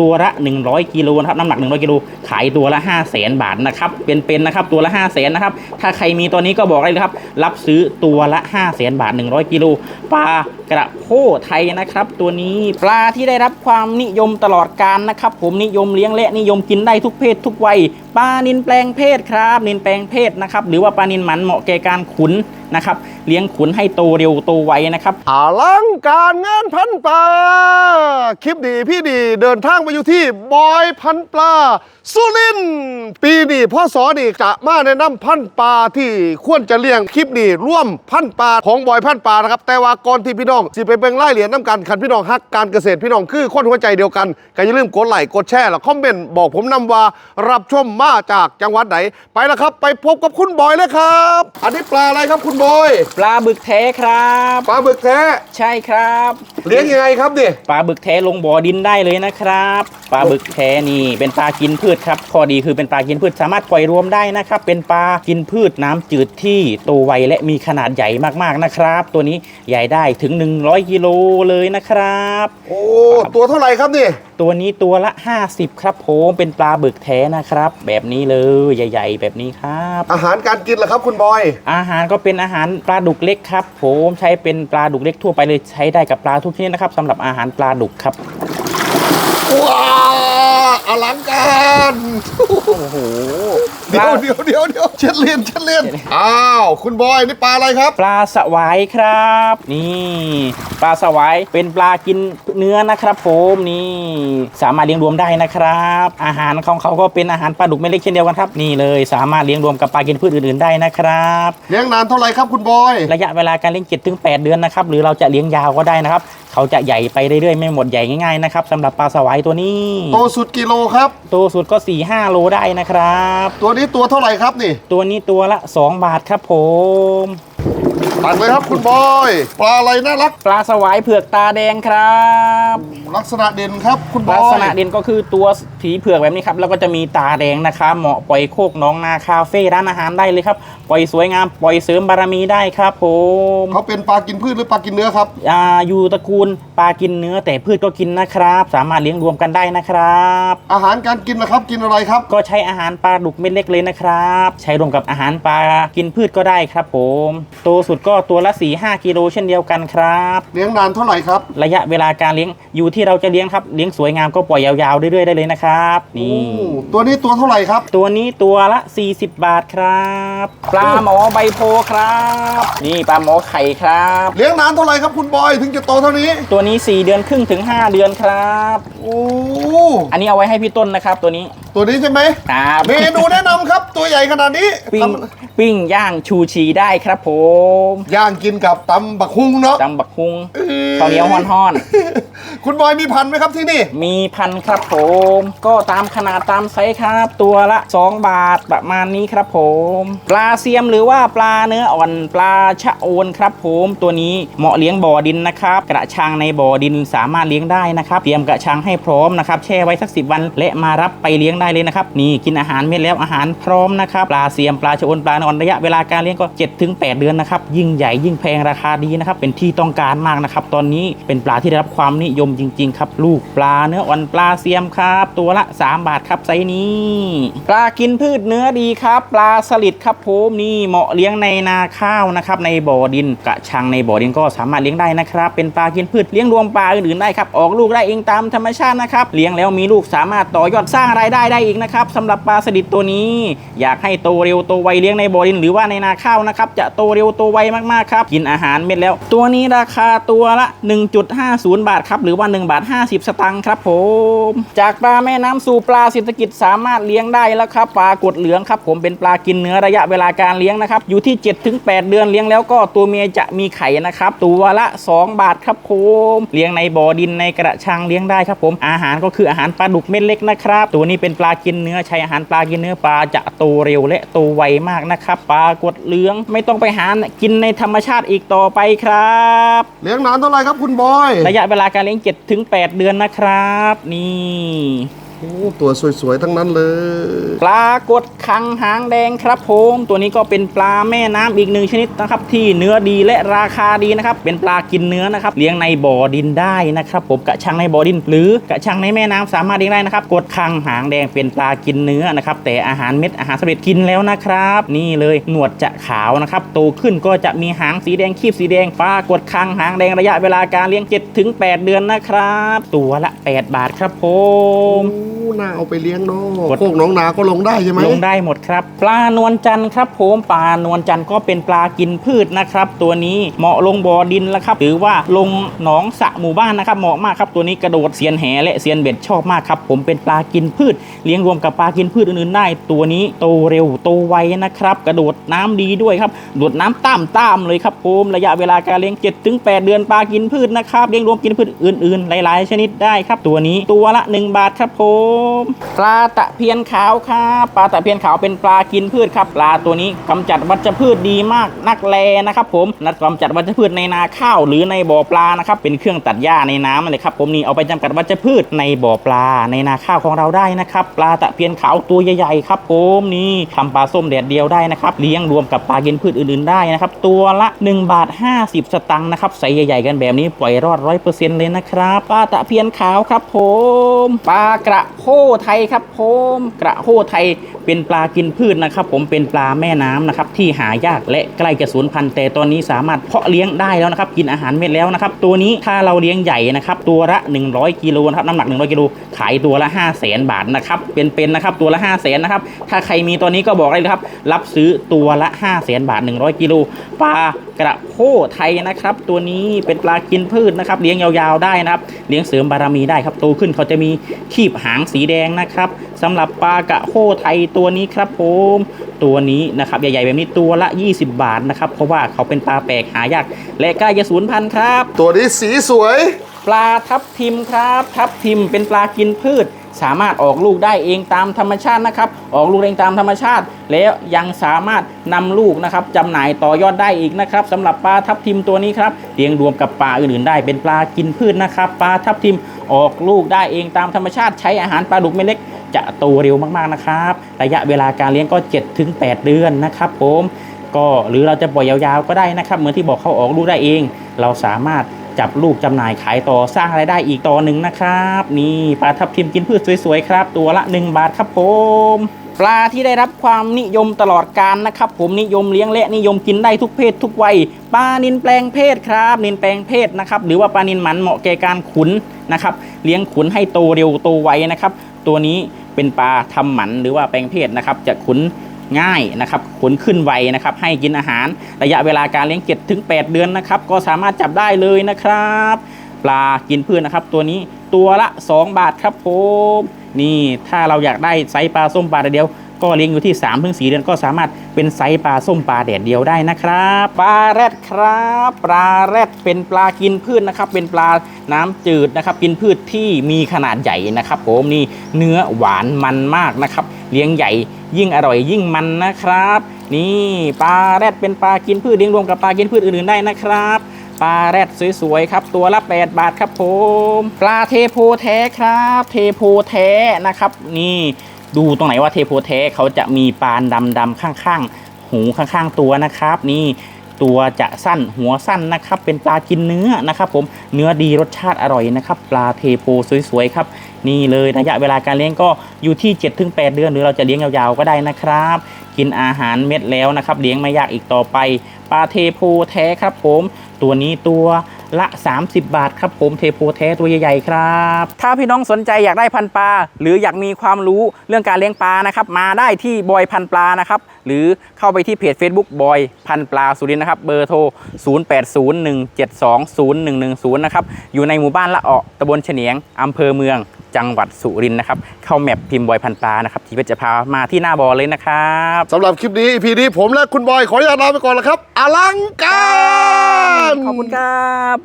ตัวละ 100 กิโลนะครับน้ำหนัก 100 กิโลขายตัวละ 5 0 0แสนบาทนะครับเป็นๆนะครับตัวละ 5 0 0แสนนะครับถ้าใครมีตัวนี้ก็บอกได้เลยครับรับซื้อตัวละ 5 0 0แสนบาท 100 กิโลปลากระโพไทยนะครับ ตัวนี้ปลาที่ได้รับความนิยมตลอดกาลนะครับ ผมนิยมเลี้ยงและนิยมกินได้ทุกเพศทุกวัยปลานินแปลงเพศครับนินแปลงเพศนะครับหรือว่าปลานินหมันเหมาะแก่การขุน นะครับ เลี้ยงขุนให้โตเร็วโตไวนะครับอลังการงานพันปลา คลิปดีพี่ดีเดินทางมาอยู่ที่บอยพันปลา สุรินทร์ปีนี้พ่อสอนี่จะมาแนะนำพันปลาที่ควรจะเลี้ยงคลิปนี้ร่วมพันปลาของบอยพันปลานะครับแต่ว่าก่อนที่พี่น้องสิไปเบ่งไล่เหรียญน้ำกันคันพี่น้องฮักการเกษตรพี่น้องคือคนหัวใจเดียวกันก็อย่าลืมกดไลค์กดแชร์แล้วคอมเมนต์บอกผมนำว่ารับชมมาจากจังหวัดไหนไปแล้วครับ ไปพบกับคุณบอยเลยครับ อันนี้ปลาอะไรครับคุณบอยปลาบึกแท้ครับ ปลาบึกแท้ ใช่ครับ เลี้ยงยังไงครับดิปลาบึกแท้ลงบ่อดินได้เลยนะครับ ปลาบึกแท้นี่เป็นปลากินพืชครับข้อดีคือเป็นปลากินพืชสามารถปล่อยรวมได้นะครับ เป็นปลากินพืชน้ำจืดที่โตไวและมีขนาดใหญ่มากๆนะครับ ตัวนี้ใหญ่ได้ถึง 100กิโลเลยนะครับ โอ้ตัวเท่าไหร่ครับนี่ ตัวนี้ตัวละ 50 ครับผมเป็นปลาบึกแท้นะครับ แบบนี้เลยใหญ่ ๆ แบบนี้ครับ อาหารการกินเหรอครับคุณบอย อาหารก็เป็นอาหารปลาดุกเล็กครับ ผมใช้เป็นปลาดุกเล็กทั่วไปเลยใช้ได้กับปลาทุกชนิดนะครับสำหรับอาหารปลาดุกครับว้าอลังการโอ้โห เดี๋ยวเดี๋ยวเดี๋ยวเดี๋ยวเช็ดเลียนเช็ดเลียนอ้าวคุณบอยนี่ปลาอะไรครับ ปลาสวายครับ นี่ ปลาสวายเป็นปลากินเนื้อนะครับผมนี่ สามารถเลี้ยงรวมได้นะครับ อาหารของเขาก็เป็นอาหารปลาดุกไม่เล็กเช่นเดียวกันครับนี่เลย สามารถเลี้ยงรวมกับปลากินพืชอื่นๆได้นะครับเลี้ยงนานเท่าไหร่ครับคุณบอย ระยะเวลาการเลี้ยง7ถึง8เดือนนะครับหรือเราจะเลี้ยงยาวก็ได้นะครับ เขาจะใหญ่ไปเรื่อยๆไม่หมดใหญ่ง่ายๆนะครับสำหรับปลาสวายตัวนี้ โตสุดกิโลครับ ตัวสุดก็4-5โลได้นะครับ ตัวนี้ตัวเท่าไหร่ครับนี่ ตัวนี้ตัวละ 2 บาทครับผม ตัดเลยครับคุณบอย ปลาอะไรน่ารัก ปลาสวายเผือกตาแดงครับ ลักษณะเด่นครับคุณบอยลักษณะเด่นก็คือตัวสีเผือกแบบนี้ครับ แล้วก็จะมีตาแดงนะครับเหมาะปล่อยโคกน้องนาคาเฟ่ร้านอาหารได้เลยครับ ปล่อยสวยงามปล่อยเสริมบารมีได้ครับผมเขาเป็นปลากินพืชหรือปลากินเนื้อครับอ่าอยู่ตระกูลปลากินเนื้อแต่พืชก็กินนะครับ สามารถเลี้ยงรวมกันได้นะครับ อาหารการกินนะครับกินอะไรครับ ก็ใช้อาหารปลาดุกเม็ดเล็กเลยนะครับ ใช้รวมกับอาหารปลากินพืชก็ได้ครับ ผมโตสุดก็ตัวละ 4-5กิโลเช่นเดียวกันครับ เลี้ยงนานเท่าไหร่ครับ ระยะเวลาการเลี้ยงอยู่ที่เราจะเลี้ยงครับเลี้ยงสวยงามก็ปล่อยยาวๆเรื่อยๆได้เลยนะครับนี่โอ้ตัวนี้ตัวเท่าไหร่ครับ ตัวนี้ตัวละ 40 บาทครับ ปลาหมอใบโพครับ นี่ปลาหมอไข่ครับ เลี้ยงนานเท่าไหร่ครับคุณบอยถึงจะโตเท่านี้ ตัวนี้ 4 เดือนครึ่งถึง 5 เดือนครับ โอ้อันนี้เอาไว้ให้พี่ต้นนะครับตัวนี้ตัวนี้ใช่ไหมครับเมนูแนะนำครับ ตัวใหญ่ขนาดนี้ปิ้งทปิ้งย่างชูชีได้ครับผมำย่างกินกับตำบักฮุงเนาะ ตำบักฮุงข้าวเหนียวฮ้อนคุณบอยมีพันธุ์ไหมครับที่นี่ ๆ มีพันธุ์ครับผม ก็ตามขนาดตามไซส์ครับ ตัวละ 2 บาทประมาณนี้ครับผม ปลาเซียมหรือว่าปลาเนื้ออ่อนปลาชะโอนครับผมตัวนี้เหมาะเลี้ยงบ่อดินนะครับ กระชังในบ่อดินสามารถเลี้ยงได้นะครับ เตรียมกระชังให้พร้อมนะครับแช่ไว้สักสิวัน และมารับไปเลี้ยงได้เลยนะครับนี่กินอาหารเม็ดแล้วอาหารพร้อมนะครับปลาเซียมปลาชะโอนปลาเนื้ออ่อนระยะเวลาการเลี้ยงก็7ถึง8เดือนนะครับยิ่งใหญ่ยิ่งแพงราคาดีนะครับเป็นที่ต้องการมากนะครับตอนนี้เป็นปลาที่ได้รับความนิยมจริงๆครับลูกปลาเนื้ออ่อนปลาเซียมครับ ตัวละ 3 บาทครับไซนี้ ปลากินพืชเนื้อดีครับ ปลาสลิดครับผมนี่เหมาะเลี้ยงในนาข้าวนะครับในบ่อดินกระชังในบ่อดินก็สามารถเลี้ยงได้นะครับ เป็นปลากินพืชเลี้ยงรวมปลาอื่นๆได้ครับออกลูกได้เองตามธรรมชาตินะครับเลี้ยงแล้วมีลูกสามารถต่อยอดสร้างรายได้ได้อีกนะครับสำหรับปลาสลิดตัวนี้ อยากให้โตเร็วโตไวเลี้ยงในบ่อดินหรือว่าในนาข้าวนะครับจะโตเร็วโตไวมากๆครับกินอาหารเม็ดแล้ว ตัวนี้ราคาตัวละ 1.50 บาทครับหรือว่า 1 บาท 50 สตางค์ครับผมจากปลาแม่น้ำสู่ปลาเศรษฐกิจสามารถเลี้ยงได้แล้วครับปลากดเหลืองครับผมเป็นปลากินเนื้อระยะเวลาการเลี้ยงนะครับอยู่ที่ 7-8 เดือนเลี้ยงแล้วก็ตัวเมียจะมีไข่นะครับตัวละ 2 บาทครับผมเลี้ยงในบ่อดินในกระชังเลี้ยงได้ครับผมอาหารก็คืออาหารปลาดุกเม็ดเล็กนะครับตัวนี้เป็นปลากินเนื้อใช้อาหารปลากินเนื้อปลาจะโตเร็วและโตไวมากนะครับปลากดเหลืองไม่ต้องไปหากินในธรรมชาติอีกต่อไปครับเลี้ยงนานเท่าไหร่ครับคุณบอย ระยะเวลาการเลี้ยง7ถึง8เดือนนะครับ นี่ โอ้ตัวสวย ๆ ทั้งนั้นเลย ปลากดคังหางแดงครับผมตัวนี้ก็เป็นปลาแม่น้ำอีกหนึ่งชนิดนะครับ ที่เนื้อดีและราคาดีนะครับ เป็นปลากินเนื้อนะครับ เลี้ยงในบ่อดินได้นะครับผมกระชังในบ่อดิน หรือกระชังในแม่น้ำสามารถเลี้ยงได้นะครับกดคังหางแดงเป็นปลากินเนื้อนะครับ แต่อาหารเม็ดอาหารสำเร็จกินแล้วนะครับ นี่เลยหนวดจะขาวนะครับ โตขึ้นก็จะมีหางสีแดงคีบสีแดงปลากดคังหางแดงระยะเวลาการเลี้ยง7ถึง8เดือนนะครับ ตัวละ 8 บาทครับผมน่าเอาไปเลี้ยงเนาะกดพวกน้องนาก็ลงได้ใช่ไหมลงได้หมดครับ ปลานวลจันทร์ครับผมปลานวลจันทร์ก็เป็นปลากินพืชนะครับ ตัวนี้เหมาะลงบ่อดินแล้วครับหรือว่าลงหนองสระหมู่บ้านนะครับเหมาะมากครับตัวนี้กระโดดเซียนแหและเซียนเบ็ดชอบมากครับผมเป็นปลากินพืช เลี้ยงรวมกับปลากินพืชอื่นๆได้ ตัวนี้โตเร็วโตไวนะครับ กระโดดน้ำดีด้วยครับโดดน้ำตามตามๆเลยครับผมระยะเวลาการเลี้ยง7ถึง8เดือนปลากินพืชนะครับเลี้ยงรวมกินพืชอื่นๆ หลาย ๆ ชนิดได้ครับ ตัวนี้ตัวละ 1 บาทครับผมปลาตะเพียนขาวครับปลาตะเพียนขาวเป็นปลากินพืชครับ ปลาตัวนี้กำจัดวัชพืชดีมากนักแลนะครับ ผมนัดกำจัดวัชพืชในนาข้าวหรือในบ่อปลานะครับเป็นเครื่องตัดหญ้าในน้ำเลยครับผมนี่เอาไปจำกัดวัชพืชในบ่อปลาในนาข้าวของเราได้นะครับ ปลาตะเพียนขาวตัวใหญ่ๆครับผมนี่ทำปลาส้มแดดเดียวได้นะครับเลี้ยงรวมกับปลากินพืชอื่นๆได้นะครับตัวละ1บาท50 สตังค์นะครับใส่ใหญ่ๆกันแบบนี้ปล่อยรอดร้อยเปอร์เซ็นต์เลยนะครับปลาตะเพียนขาวครับผมปลากระโฮไทยครับผมกระโฮไทยเป็นปลากินพืชนะครับ ผมเป็นปลาแม่น้ำนะครับที่หายากและใกล้จะสูญพันธุ์แต่ตอนนี้สามารถเพาะเลี้ยงได้แล้วนะครับ กินอาหารเม็ดแล้วนะครับ ตัวนี้ถ้าเราเลี้ยงใหญ่นะครับ ตัวละ 100กิโลนะครับน้ำหนัก 100กิโลขายตัวละ 5 0 0แสนบาทนะครับเป็นๆนะครับตัวละ 5 0 0แสนนะครับถ้าใครมีตัวนี้ก็บอกได้เลยครับรับซื้อตัวละ 5 0 0แสนบาท 100กิโลปลากระโฮไทยนะครับ ตัวนี้เป็นปลากินพืชนะครับ เลี้ยงยาวๆได้นะครับ เลี้ยงเสริมบารมีได้ครับโตขึ้นเขาจะมีขีบหางสีแดงนะครับสำหรับปลากระโฮไทยตัวนี้ครับผมตัวนี้นะครับใหญ่ๆแบบนี้ตัวละ 20 บาทนะครับเพราะว่าเขาเป็นปลาแปลกหายากและใกล้จะสูญพันธุ์ครับ ตัวนี้สีสวย ปลาทับทิมครับ ทับทิมเป็นปลากินพืช สามารถออกลูกได้เองตามธรรมชาตินะครับ ออกลูกเองตามธรรมชาติ แล้วยังสามารถนำลูกนะครับจำหน่ายต่อยอดได้อีกนะครับสำหรับปลาทับทิมตัวนี้ครับเลี้ยงรวมกับปลาอื่นๆได้เป็นปลากินพืชนะครับปลาทับทิมออกลูกได้เองตามธรรมชาติ ใช้อาหารปลาดุกเม็ดเล็กจะโตเร็วมากๆนะครับ ระยะเวลาการเลี้ยงก็7ถึง8เดือนนะครับผมก็หรือเราจะปล่อยยาวๆก็ได้นะครับ เหมือนที่บอกเขาออกลูกได้เอง เราสามารถ จับลูกจำหน่ายขายต่อสร้างรายได้อีกต่อหนึ่งนะครับ นี่ปลาทับทิมกินพืชสวยๆครับ ตัวละ 1 บาทครับผมปลาที่ได้รับความนิยมตลอดกาลนะครับ ผมนิยมเลี้ยงและนิยมกินได้ทุกเพศทุกวัยปลานินแปลงเพศครับนินแปลงเพศนะครับหรือว่าปลานินหมันเหมาะแก่การขุนนะครับเลี้ยงขุนให้โตเร็วโตไวนะครับ ตัวนี้เป็นปลาทำหมันหรือว่าแปลงเพศนะครับจะขุน ง่ายนะครับขนขึ้นไวนะครับให้กินอาหารระยะเวลาการเลี้ยง7ถึง8เดือนนะครับก็สามารถจับได้เลยนะครับ ปลากินพืชนะครับ ตัวนี้ตัวละ 2 บาทครับผมนี่ถ้าเราอยากได้ไซส์ปลาส้มปลาแดดเดียว ก็เลี้ยงอยู่ที่3ามถึงสเดือนก็สามารถเป็นไซส์ปลาส้มปลาแดดเดียวได้นะครับปลาแรดครับปลาแรดเป็นปลากินพืชนะครับ เป็นปลาน้ำจืดนะครับ กินพืชที่มีขนาดใหญ่นะครับผมนี่เนื้อหวานมันมากนะครับ เลี้ยงใหญ่ ยิ่งอร่อยยิ่งมันนะครับ นี่ปลาแรดเป็นปลากินพืชเลี้ยงรวมกับปลากินพืชอื่นๆได้นะครับปลาแรดสวยๆครับ ตัวละ 8 บาทครับผมปลาเทโพแท้ครับ เทโพแท้นะครับ นี่ดูตรงไหนว่าเทโพแท้เขาจะมีปานดำๆข้างๆ หูข้างๆตัวนะครับ นี่ตัวจะสั้นหัวสั้นนะครับ เป็นปลากินเนื้อนะครับ ผมเนื้อดีรสชาติอร่อยนะครับ ปลาเทโพสวยๆครับ นี่เลยระยะเวลาการเลี้ยงก็อยู่ที่ 7-8 เดือน หรือเราจะเลี้ยงยาวๆก็ได้นะครับ กินอาหารเม็ดแล้วนะครับ เลี้ยงไม่ยากอีกต่อไปปลาเทโพแท้ครับผม ตัวนี้ตัวละ 30 บาทครับผมเทโพแท้ตัวใหญ่ๆครับ ถ้าพี่น้องสนใจอยากได้พันปลาหรืออยากมีความรู้เรื่องการเลี้ยงปลานะครับ มาได้ที่บอยพันปลานะครับ หรือเข้าไปที่เพจ Facebook บอยพันปลาสุรินนะครับ เบอร์โทร 0801720110 นะครับ อยู่ในหมู่บ้านละเอะตำบลเฉนียงอำเภอเมือง จังหวัดสุรินทร์นะครับ เข้าแมปพิมพ์บอยพันธุ์ปลานะครับที่จะพามาที่หน้าบอเลยนะครับสำหรับคลิปนี้ EP นี้ผมและคุณบอยขออนุญาตลาไปก่อนแล้วครับ อลังการขอบคุณครับ